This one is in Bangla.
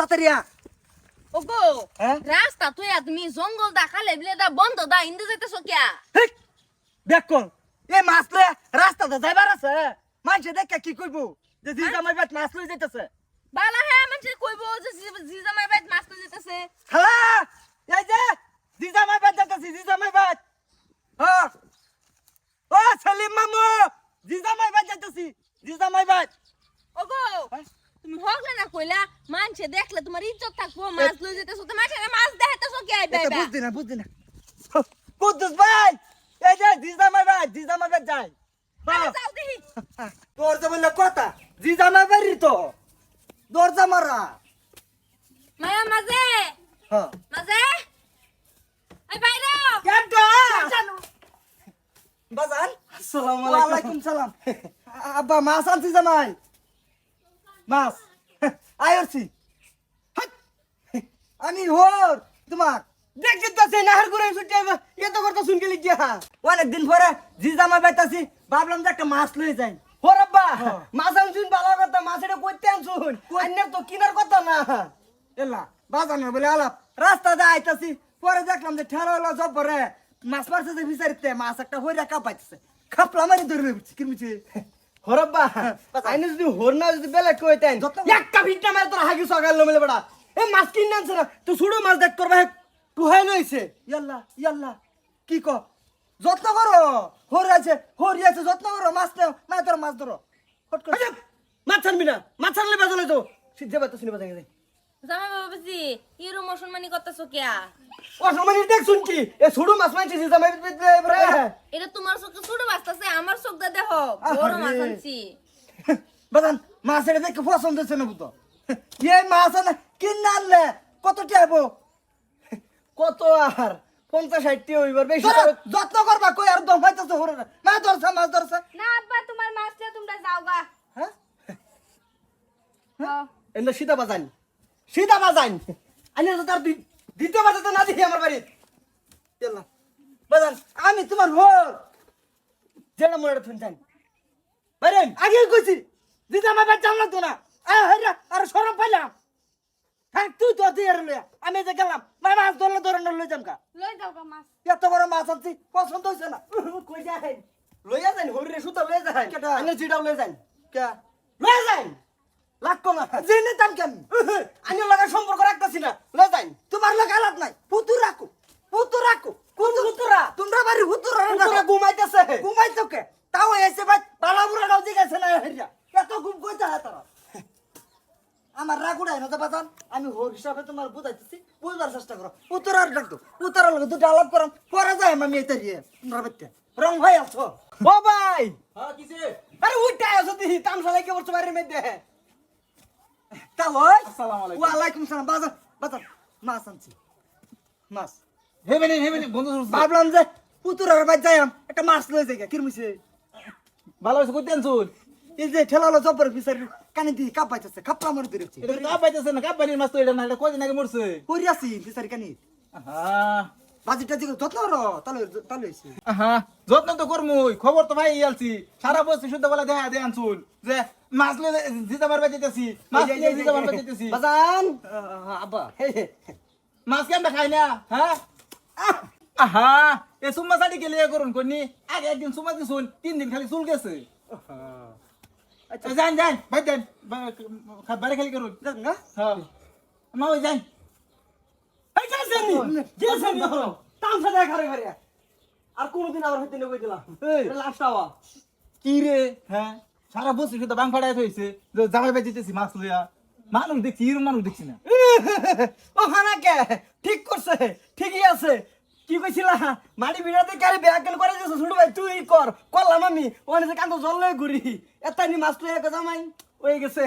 সাতারিয়া ওগো হ্যাঁ? রাস্তা তুই তুমি জঙ্গল দা খালে বিলে দা বন্ধ দা ইন্দে যাইতেছ কিয়া? দেখ কোন এ মাছ লয়ে রাস্তাতে যাইবার আছে। মানুষে দেখে কি কইবো? যে জি জামাই বাট মাছ লয়ে যাইতেছে। বালা হ্যাঁ মানে কইবো যে জি- জি জামাই বাইত মাছ কই যাইতেছে খালা এই যে জি জামাই বাট যাইতেছি জি জামাই বাট হ্যাঁ ও সেলিম মামু জি জামাই বাট যাইতেছি জি জামাই বাট ওগো হ্যাঁ? তুমি হগলে না কইলা মানছে দেখলে তোমার ইজ্জত থাকব মাছ লই যাইতেছ তো মাছ মাছ দেখাইতেছ কি আইবা এটা বুঝদি না বুঝদি না। কুদ্দুস ভাই এই যে জি জামাই বাট জি জামাই বাট যাই তোর যে বললে কথা জি জামাই বাড়ি তো। দরজা মারা। মায়া মাঝে হ্যাঁ। মাঝে। আই বাইরে। কেনটা সালাম। আব্বা মাছ জামাই। মাছ। আয়রছি আমি হোর তোমার। দেখতে তো সেই নাহার করে ছুটে এত করতে শুন গেলি গিয়া অনেক পরে জি বাইতাছি ভাবলাম যে একটা মাছ লয়ে যাই। হোর আব্বা মাছ আনছুন ভালো কথা মাছ এটা করতে আনছুন। অন্যের তো কিনার কথা না। এলা বাজানো বলে আলাপ। রাস্তা দিয়ে আইতাছি পরে দেখলাম যে ঠেলা হলো জব পরে মাছ মারছে যে বিচারিতে মাছ একটা হইরা কাপাইতেছে। খাপলা মারি ধরে কিরমিছে। হরব্বা আইনে যদি হর না যদি বেলা কইতেন একটা ভিটটা মেরে তোর হাগি সকাল লমেলে বড়া এ মাছ কিনে আনছে না তো ছুড়ো মাছ দেখ তোর ভাই টুহাই লইছে। ইয়াল্লা ইয়াল্লা কি ক? যত্ন করো হর আছে হর আছে যত্ন করো মাছ নেও মানে তোর মাছ ধরো। হট করে। আচ্ছা, মাছ আনবি না মাছ আনলে বেজলে তো সিদ্ধে বাতো শুনে বাজাই যাই জামাই বাবা বুঝি ইরো মুসলমানি করতেছ কিয়া? অসমানি দেখ শুন কি? এ মাছ মানছি জামাই এটা তোমার চোখে ছোট বাস্তাছে আমার চোখ দা দেখো বড় মাছ আনছি। বাজান মাছ এটা দেখে পছন্দ হচ্ছে না বুতো এই মাছ না কিনে আনলে কত আর? পঞ্চাশ ষাটটি হইবার বেশি যত্ন করবা কই আর দম হইতেছে হরে মাছ ধরছে মাছ ধরছে। না আব্বা তোমার হ্যাঁ? এনে সীতা বাজান সীতা বাজান আইনে তো তার দ্বি- দ্বিতীয় বাজে তো না দেখি আমার বাড়ি বাজান আমি তোমার হর যেটা মনে ফোন যান বাইরেন আগে কইছি দিদা আমার বাচ্চা লাগতো না। আয় হইরা আর সরম পাইলাম। হ্যাঁ তুই তো দিয়ে লইয়া আমি যে গেলাম মাই মাছ ধরলে ধরে লই যাম কা লই যাও গা মাছ। এত বড় মাছ আনছি পছন্দ হইছে না। কই যাই লইয়া যান হরিরে সুতা লইয়া যান কেটা? আইনে জিডাও লইয়া যান কে? লইয়া লাগতো না। জেনে দাম কেন আইনে লাগা সম্পর্ক রাখতাছি না। লইয়া যান তোমার লোক আলাপ নাই। পুতুর রাখো। পুতুর রাখো। কোন হুতুরা তোমরা বাড়ি হুতুর হুতুরা ঘুমাইতেছে। ঘুমাই তোকে তাও এসে ভাই বালা বুড়াটাও জিজ্ঞাসা না হেরিয়া। এত ঘুম কইতে হয় তারা? আমার রাগ উড়াই না বাজান। আমি হোর হিসাবে তোমার বুঝাইতেছি। বুঝবার চেষ্টা করো। উত্তরার ডাকতো। উত্তরার লোক দুটো আলাপ করো। পরে যাই আমি এটা দিয়ে তোমরা রং ভাই আছো। ও ভাই! হ্যাঁ কিসে? আরে উইটা আছো দিহি। তামসা লাগে বলছো বাড়ির মধ্যে? তা ওই আসসালামু আলাইকুম। ওয়ালাইকুম সালাম বাজান বাজান মাছ আনছি মাছ হেবেনি হেবেনি বন্ধু ভাবলাম যে পুতুরার একটা মাছ লয়ে যাই কিরমিছে ভালো এই যে ঠেলালো জব্বর বিচারি কানে দিয়ে মারি ধরেছি এটা কাপ পাইতেছে না কাপ পানির মাছ তো এটা না এটা কয়দিন আগে মরছে আছি বিচারি কানি হ্যাঁ যত্ন করো তাহলে হইছে হ্যাঁ যত্ন তো করমুই খবর তো ভাই আলছি সারা বছর শুদ্ধ বলা দেখা দিয়ে আনছুন যে মাছ লিয়ে জিতা মারবা যেতেছি মাছ নিয়ে জিতা মারবা যেতেছি বাজান আব্বা মাছ কেন খাই না হ্যাঁ আহা এ সুম্মা সাড়ি গেলে করুন কোনি আগে একদিন সুম্মা দিছুন তিন দিন খালি চুল গেছে আচ্ছা যান যান ভাই যান বাড়ি খালি করুন না হ্যাঁ মা ওই যান এই যাসনি যাসনি তামসা দেখা রে ঘরে আর কোনদিন আবার হইতে নেই দিলাম এই। এটা লাস্ট আওয়া কি রে হ্যাঁ সারা বছর শুধু বাং ফাড়াই হয়েছে জামাই বাই যেতেছি মাছ লইয়া। মানুষ দেখছি ইরম মানুষ দেখছি না। ও হানাকে ঠিক করছে ঠিকই আছে। কি কইছিলা? মাটি বিড়াতে কারে ব্যাকেল করে দিছ ছোট ভাই তুই কর করলাম আমি। ওখানে যে কান্ত জল লয়ে ঘুরি। এতানি মাছ লয়ে জামাই হয়ে গেছে।